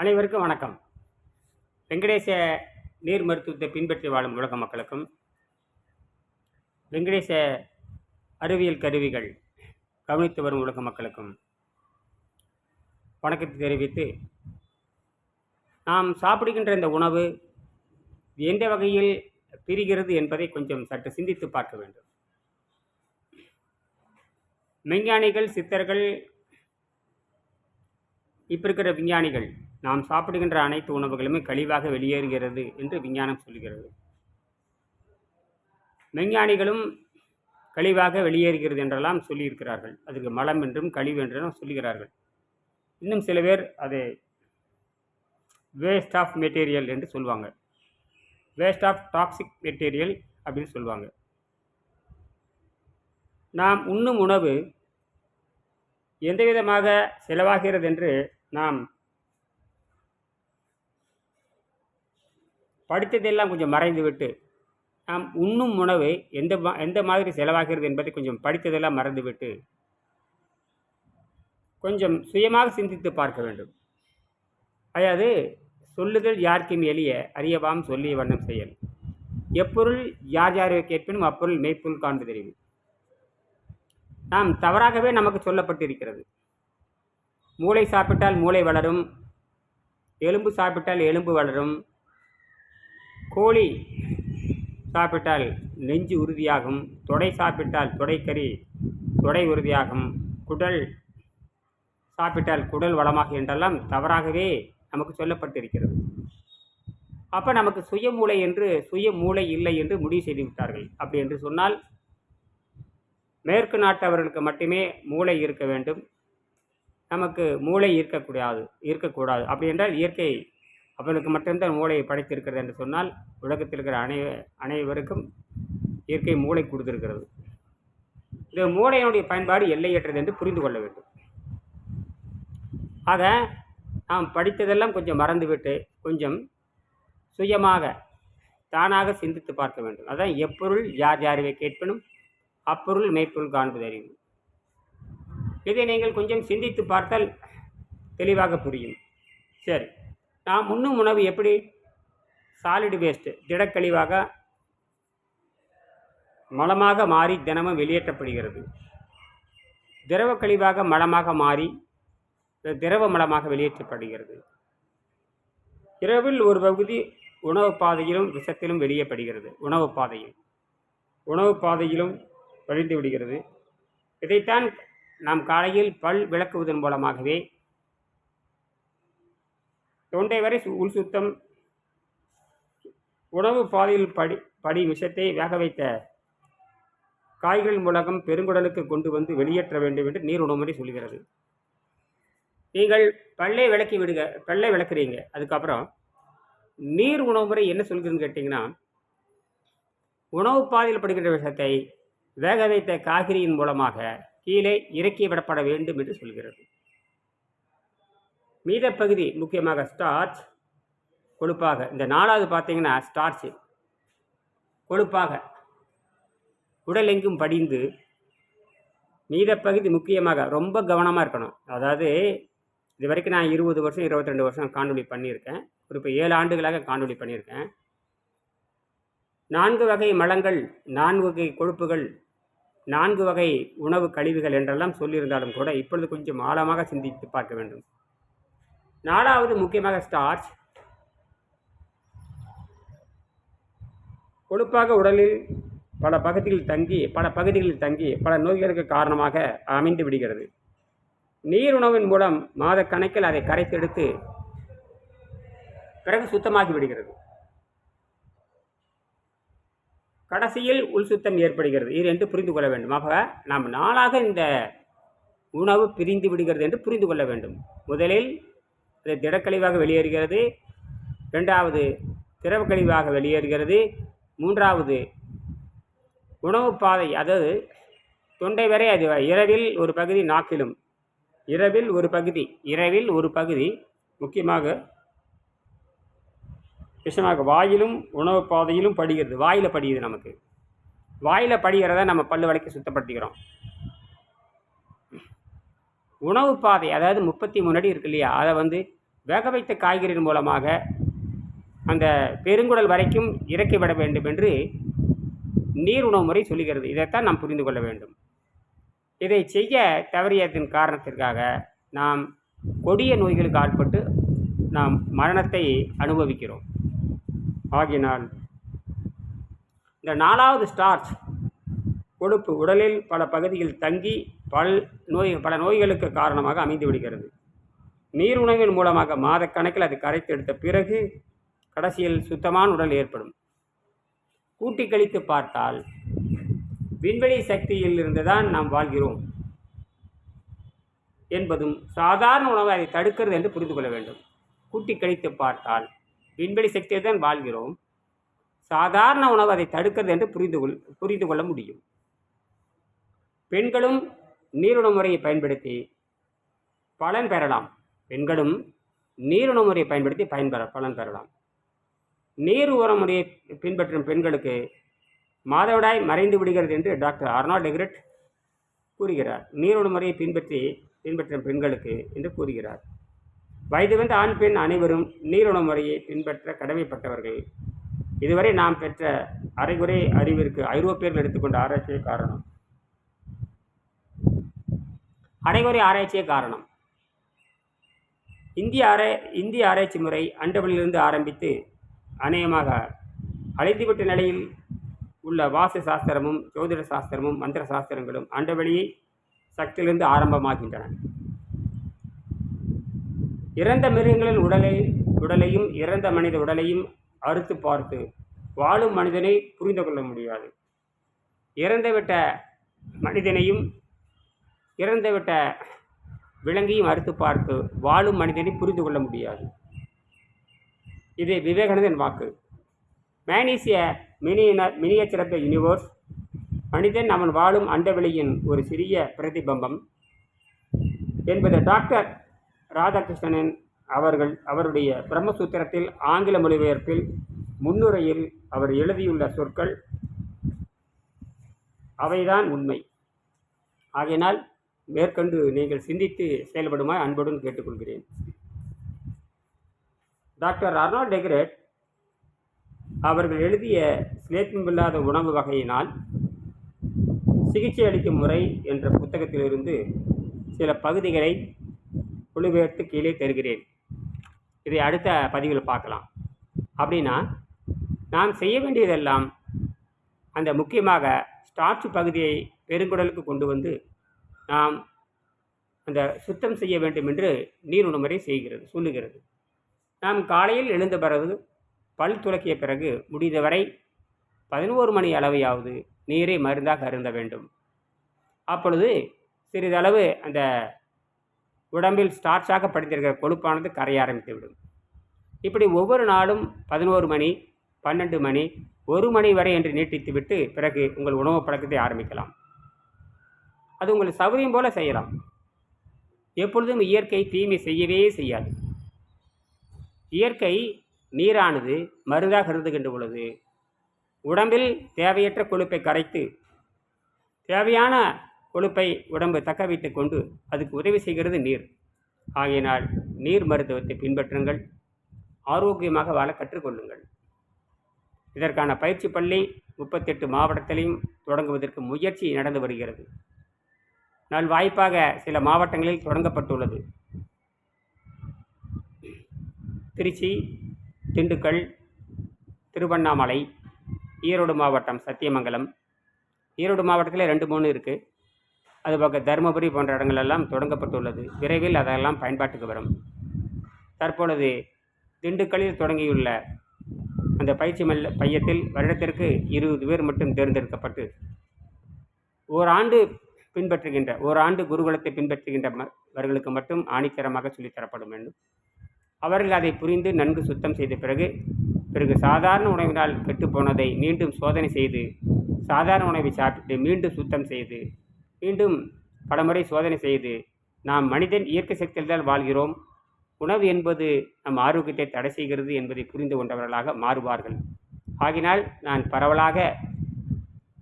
அனைவருக்கும் வணக்கம். வெங்கடேச நீர் மருத்துவத்தை பின்பற்றி வாழும் உலக மக்களுக்கும் வெங்கடேச அறிவியல் கருவிகள் கவனித்து வரும் உலக மக்களுக்கும் வணக்கத்தை தெரிவித்து நாம் சாப்பிடுகின்ற இந்த உணவு எந்த வகையில் பிரிகிறது என்பதை கொஞ்சம் சற்று சிந்தித்து பார்க்க வேண்டும். விஞ்ஞானிகள் சித்தர்கள் இப்போ இருக்கிற விஞ்ஞானிகள் நாம் சாப்பிடுகின்ற அனைத்து உணவுகளுமே கழிவாக வெளியேறுகிறது என்று விஞ்ஞானம் சொல்கிறது விஞ்ஞானிகளும் கழிவாக வெளியேறுகிறது என்றெல்லாம் சொல்லியிருக்கிறார்கள். அதுக்கு மலம் என்றும் கழிவு என்றும் சொல்லுகிறார்கள். இன்னும் சில பேர் அது வேஸ்ட் ஆஃப் மெட்டீரியல் என்று சொல்லுவாங்க. வேஸ்ட் ஆஃப் டாக்ஸிக் மெட்டீரியல் அப்படின்னு சொல்லுவாங்க. நாம் உண்ணும் உணவு எந்த விதமாக செலவாகிறது என்று நாம் படித்ததெல்லாம் கொஞ்சம் மறைந்துவிட்டு நாம் உண்ணும் உணவு எந்த மா எந்த மாதிரி செலவாகிறது என்பதை கொஞ்சம் படித்ததெல்லாம் மறந்துவிட்டு கொஞ்சம் சுயமாக சிந்தித்து பார்க்க வேண்டும். அதாவது சொல்லுதல் யாருக்கும் எளிய அறியவாம் சொல்லிய வண்ணம் செயல். எப்பொருள் யார் யாரை கேட்பினும் அப்பொருள் மெய்ப்பொருள் காண்பு தெரியும் நாம் தவறாகவே நமக்கு சொல்லப்பட்டிருக்கிறது. மூளை சாப்பிட்டால் மூளை வளரும் எலும்பு சாப்பிட்டால் எலும்பு வளரும் கோழி சாப்பிட்டால் நெஞ்சு உறுதியாகும் தொடை சாப்பிட்டால் தொடைக்கறி தொடை உறுதியாகும். குடல் சாப்பிட்டால் குடல் வளமாக என்றெல்லாம் தவறாகவே நமக்கு சொல்லப்பட்டிருக்கிறது. அப்போ நமக்கு சுய மூளை என்று சுய மூளை இல்லை என்று முடிவு செய்து விட்டார்கள். அப்படி என்று சொன்னால் மேற்கு நாட்டவர்களுக்கு மட்டுமே மூளை இருக்க வேண்டும். நமக்கு மூளை இருக்கக்கூடாது இருக்கக்கூடாது. அப்படி என்றால் இயற்கை அவனுக்கு மட்டும்தான் மூளையை படைத்திருக்கிறது என்று சொன்னால் உலகத்தில் இருக்கிற அனை அனைவருக்கும் இயற்கை மூளை கொடுத்திருக்கிறது. இந்த மூளையினுடைய பயன்பாடு எல்லையற்றது என்று புரிந்து கொள்ள வேண்டும். ஆக நாம் படித்ததெல்லாம் கொஞ்சம் மறந்துவிட்டு கொஞ்சம் சுயமாக தானாக சிந்தித்து பார்க்க வேண்டும். அதான் எப்பொருள் யார் யாருவை கேட்பனும் அப்பொருள் மெய்ப்பொருள் காண்பது அறிவு. இதை நீங்கள் கொஞ்சம் சிந்தித்து பார்த்தால் தெளிவாக புரியும். சரி. நாம் உண்ணும் உணவு எப்படி? சாலிடு வேஸ்ட்டு திடக்கழிவாக மலமாக மாறி தினமும் வெளியேற்றப்படுகிறது. திரவ கழிவாக மலமாக மாறி திரவ மலமாக வெளியேற்றப்படுகிறது. இரவில் ஒரு பகுதி உணவு பாதையிலும் விஷத்திலும் வெளியேப்படுகிறது உணவு பாதையில். உணவு பாதையிலும் வழிந்து விடுகிறது. இதைத்தான் நாம் காலையில் பல் விளக்குவதன் மூலமாகவே தொண்டை வரை உள் சுத்தம் உணவு பாதையில் படி படி விஷத்தை வேக வைத்த காய்கள் மூலகம் பெருங்குடலுக்கு கொண்டு வந்து வெளியேற்ற வேண்டும் என்று நீர் உணவுமுறை சொல்கிறது. நீங்கள் பல்லை விளக்கி விடுங்க பல்லை விளக்குறீங்க. அதுக்கப்புறம் நீர் உணவுமுறை என்ன சொல்கிறதுன்னு கேட்டிங்கன்னா உணவு பாதையில் படுகின்ற விஷத்தை வேக வைத்த காய்கறியின் மூலமாக கீழே இறக்கி விடப்பட வேண்டும் என்று சொல்கிறது. மீதப்பகுதி முக்கியமாக ஸ்டார்ச் கொழுப்பாக. இந்த நாலாவது பார்த்தீங்கன்னா ஸ்டார்ச்சு கொழுப்பாக. உடலெங்கும் படிந்து மீதப்பகுதி முக்கியமாக ரொம்ப கவனமாக இருக்கணும். அதாவது இது வரைக்கும் நான் இருபது வருஷம் இருபத்தி ரெண்டு வருஷம் காணொலி பண்ணியிருக்கேன். குறிப்பாக ஏழு ஆண்டுகளாக காணொலி பண்ணியிருக்கேன். நான்கு வகை மலங்கள் நான்கு வகை கொழுப்புகள் நான்கு வகை உணவு கழிவுகள் என்றெல்லாம் சொல்லியிருந்தாலும் கூட இப்பொழுது கொஞ்சம் ஆழமாக சிந்தித்து பார்க்க வேண்டும். நாலாவது முக்கியமாக ஸ்டார்ச் கொழுப்பாக உடலில் பல பகுதிகளில் தங்கி பல பகுதிகளில் தங்கி பல நோய்களுக்கு காரணமாக அமைந்து விடுகிறது. நீர் உணவின் மூலம் மாத கணக்கில் அதை கரைத்தெடுத்து பிறகு சுத்தமாகி விடுகிறது. கடைசியில் உள் சுத்தம் ஏற்படுகிறது. இது என்று புரிந்து கொள்ள வேண்டும். ஆக நாம் நாளாக இந்த உணவு பிரிந்து விடுகிறது என்று புரிந்து கொள்ள வேண்டும். முதலில் திடக்கழிவாக வெளியேறுகிறது. இரண்டாவது திரவக்கழிவாக வெளியேறுகிறது. மூன்றாவது உணவு பாதை அதாவது தொண்டை வரை அது இரவில் ஒரு பகுதி நாக்கிலும் இரவில் ஒரு பகுதி இரவில் ஒரு பகுதி முக்கியமாக விஷயமாக வாயிலும் உணவு பாதையிலும் படுகிறது. வாயில் படியுது நமக்கு. வாயில் படிகிறத நம்ம பல்லு வளைக்க சுத்தப்படுத்திக்கிறோம். உணவு பாதை அதாவது முப்பத்தி மூணு அடி இருக்கு இல்லையா? அதை வந்து வேக வைத்த காய்கறியின் மூலமாக அந்த பெருங்குடல் வரைக்கும் இறக்கிவிட வேண்டும் என்று நீர் உணவு முறை சொல்லுகிறது. இதைத்தான் நாம் புரிந்து கொள்ள வேண்டும். இதை செய்ய தவறியதன் காரணத்திற்காக நாம் கொடிய நோய்களுக்கு ஆட்பட்டு நாம் மரணத்தை அனுபவிக்கிறோம். ஆகினால் இந்த நாலாவது ஸ்டார்ச் கொழுப்பு உடலில் பல பகுதியில் தங்கி பல் நோய் பல நோய்களுக்கு காரணமாக அமைந்து விடுகிறது. நீர் உணவின் மூலமாக மாதக்கணக்கில் அது கரைத்து எடுத்த பிறகு கடைசியில் சுத்தமான உடல் ஏற்படும். கூட்டி கழித்து பார்த்தால் விண்வெளி சக்தியில் இருந்து தான் நாம் வாழ்கிறோம் என்பதும் சாதாரண உணவை அதை தடுக்கிறது என்று புரிந்து கொள்ள வேண்டும். கூட்டி கழித்து பார்த்தால் விண்வெளி சக்தியை தான் வாழ்கிறோம். சாதாரண உணவு அதை தடுக்கிறது என்று புரிந்து கொள் புரிந்து கொள்ள முடியும். பெண்களும் நீருணவு முறையை பயன்படுத்தி பலன் பெறலாம். பெண்களும் நீருண முறையை பயன்படுத்தி பயன்பெற பலன் பெறலாம். நீர் உர முறையை பின்பற்றும் பெண்களுக்கு மாதவிடாய் மறைந்து விடுகிறது என்று டாக்டர் அர்னால்ட் டெக்ரெட் கூறுகிறார். நீருணவு முறையை பின்பற்றி பின்பற்றும் பெண்களுக்கு என்று கூறுகிறார். வயது வந்த ஆண் பெண் அனைவரும் நீருணவு முறையை பின்பற்ற கடமைப்பட்டவர்கள். இதுவரை நாம் பெற்ற அரைகுறை அறிவிற்கு ஐரோப்பியர்கள் எடுத்துக்கொண்ட ஆராய்ச்சியே காரணம். அரைகுறை ஆராய்ச்சியே காரணம். இந்திய ஆராய் இந்திய ஆராய்ச்சி முறை அண்டவனிலிருந்து ஆரம்பித்து அநேகமாக அழைந்துவிட்ட நிலையில் உள்ள வாசு சாஸ்திரமும் ஜோதிட சாஸ்திரமும் மந்திர சாஸ்திரங்களும் அண்டவெளியை சக்தியிலிருந்து ஆரம்பமாகின்றன. இறந்த மிருகங்களின் உடலை உடலையும் இறந்த மனித உடலையும் அறுத்து பார்த்து வாழும் மனிதனை புரிந்து கொள்ள முடியாது. இறந்துவிட்ட மனிதனையும் இறந்துவிட்ட விலங்கையும் அறுத்து பார்த்து வாழும் மனிதனை புரிந்து கொள்ள முடியாது. இது விவேகானந்தன் வாக்கு. மேன் இஸ் எ மினியனர் மினியேச்சர் ஆஃப் த யூனிவர்ஸ் மனிதன் அவன் வாழும் அண்டவெளியின் ஒரு சிறிய பிரதிபம்பம் என்பது டாக்டர் ராதாகிருஷ்ணன் அவர்கள் அவருடைய பிரம்மசூத்திரத்தில் ஆங்கில மொழிபெயர்ப்பில் முன்னுரையில் அவர் எழுதியுள்ள சொற்கள் அவைதான் உண்மை. ஆகையினால் மேற்கொண்டு நீங்கள் சிந்தித்து செயல்படுமாய் அன்புடன் கேட்டுக்கொள்கிறேன். டாக்டர் அர்னால்ட் டெக்ரெட் அவர்கள் எழுதிய சிலேத்துமில்லாத உணவு வகையினால் சிகிச்சை அளிக்கும் முறை என்ற புத்தகத்திலிருந்து சில பகுதிகளை குழுவேர்த்து கீழே தருகிறேன். இதை அடுத்த பதிவில் பார்க்கலாம். அப்படின்னா நாம் செய்ய வேண்டியதெல்லாம் அந்த முக்கியமாக ஸ்டார்ச் பகுதியை பெருங்குடலுக்கு கொண்டு வந்து நாம் அந்த சுத்தம் செய்ய வேண்டும் என்று நீர் செய்கிறது சொல்லுகிறது. நாம் காலையில் எழுந்த பிறகு பல் துலக்கிய பிறகு முடிந்தவரை பதினோரு மணி அளவையாவது நீரை மருந்தாக அருந்த வேண்டும். அப்பொழுது சிறிதளவு அந்த உடம்பில் ஸ்டார்ச்சாக படித்திருக்கிற கொழுப்பானது கரைய ஆரம்பித்து விடும். இப்படி ஒவ்வொரு நாளும் பதினோரு மணி பன்னெண்டு மணி ஒரு மணி வரை என்று நீட்டித்துவிட்டு பிறகு உங்கள் உணவு பழக்கத்தை ஆரம்பிக்கலாம். அது உங்களுக்கு சௌகரியம் போல் செய்யலாம். எப்பொழுதும் இயற்கை தீமை செய்யவே செய்யாது. இயற்கை நீரானது மருந்தாக கருதுகின்ற பொழுது உடம்பில் தேவையற்ற கொழுப்பை கரைத்து தேவையான கொழுப்பை உடம்பு தக்க வைத்து கொண்டு அதுக்கு உதவி செய்கிறது நீர். ஆகையினால் நீர் மருத்துவத்தை பின்பற்றுங்கள். ஆரோக்கியமாக வாழ கற்றுக்கொள்ளுங்கள் இதற்கான பயிற்சி பள்ளி முப்பத்தெட்டு மாவட்டத்திலையும் தொடங்குவதற்கு முயற்சி நடந்து வருகிறது. நல் வாய்ப்பாக சில மாவட்டங்களில் தொடங்கப்பட்டுள்ளது. திருச்சி திண்டுக்கல் திருவண்ணாமலை ஈரோடு மாவட்டம் சத்தியமங்கலம். ஈரோடு மாவட்டத்தில் ரெண்டு மூணு இருக்குது அது பக்கம் தருமபுரி போன்ற இடங்களெல்லாம் தொடங்கப்பட்டுள்ளது. விரைவில் அதெல்லாம் பயன்பாட்டுக்கு வரும். தற்பொழுது திண்டுக்கல்லில் தொடங்கியுள்ள அந்த பயிற்சி மைய மையத்தில் வருடத்திற்கு இருபது பேர் மட்டும் தேர்ந்தெடுக்கப்பட்டு ஓராண்டு பின்பற்றுகின்ற ஓராண்டு குருகுலத்தை பின்பற்றுகின்றவர்களுக்கு மட்டும் ஆணித்தரமாக சொல்லித்தரப்படும் வேண்டும் அவர்கள் அதை புரிந்து நன்கு சுத்தம் செய்த பிறகு பிறகு சாதாரண உணவினால் கெட்டுப்போனதை மீண்டும் சோதனை செய்து சாதாரண உணவை சாப்பிட்டு மீண்டும் சுத்தம் செய்து மீண்டும் பலமுறை சோதனை செய்து நாம் மனிதன் இயற்கை சக்தியில் தான் வாழ்கிறோம். உணவு என்பது நம் ஆரோக்கியத்தை தடை செய்கிறது என்பதை புரிந்து கொண்டவர்களாக மாறுவார்கள். ஆகினால் நான் பரவலாக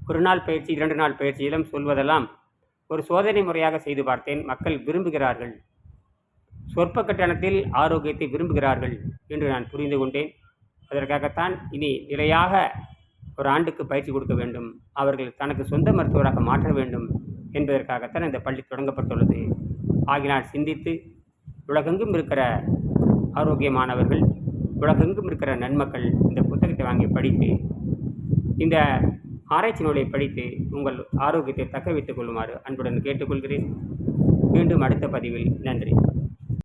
ஒரு நாள் பயிற்சி இரண்டு நாள் பயிற்சியிலும் சொல்வதெல்லாம் ஒரு சோதனை முறையாக செய்து பார்த்தேன். மக்கள் விரும்புகிறார்கள். சொற்ப கட்டணத்தில் ஆரோக்கியத்தை விரும்புகிறார்கள் என்று நான் புரிந்து கொண்டேன். அதற்காகத்தான் இனி நிலையாக ஒரு ஆண்டுக்கு பயிற்சி கொடுக்க வேண்டும். அவர்கள் தனக்கு சொந்த மருத்துவராக மாற்ற வேண்டும் என்பதற்காகத்தான் இந்த பள்ளி தொடங்கப்பட்டுள்ளது. ஆகினால் சிந்தித்து உலகெங்கும் இருக்கிற ஆரோக்கியமானவர்கள் உலகெங்கும் இருக்கிற நன்மக்கள் இந்த புத்தகத்தை வாங்கி படித்து இந்த ஆராய்ச்சி நூலை படித்து உங்கள் ஆரோக்கியத்தை தக்க வைத்துக் கொள்ளுமாறு அன்புடன் கேட்டுக்கொள்கிறேன். மீண்டும் அடுத்த பதிவில் நன்றி.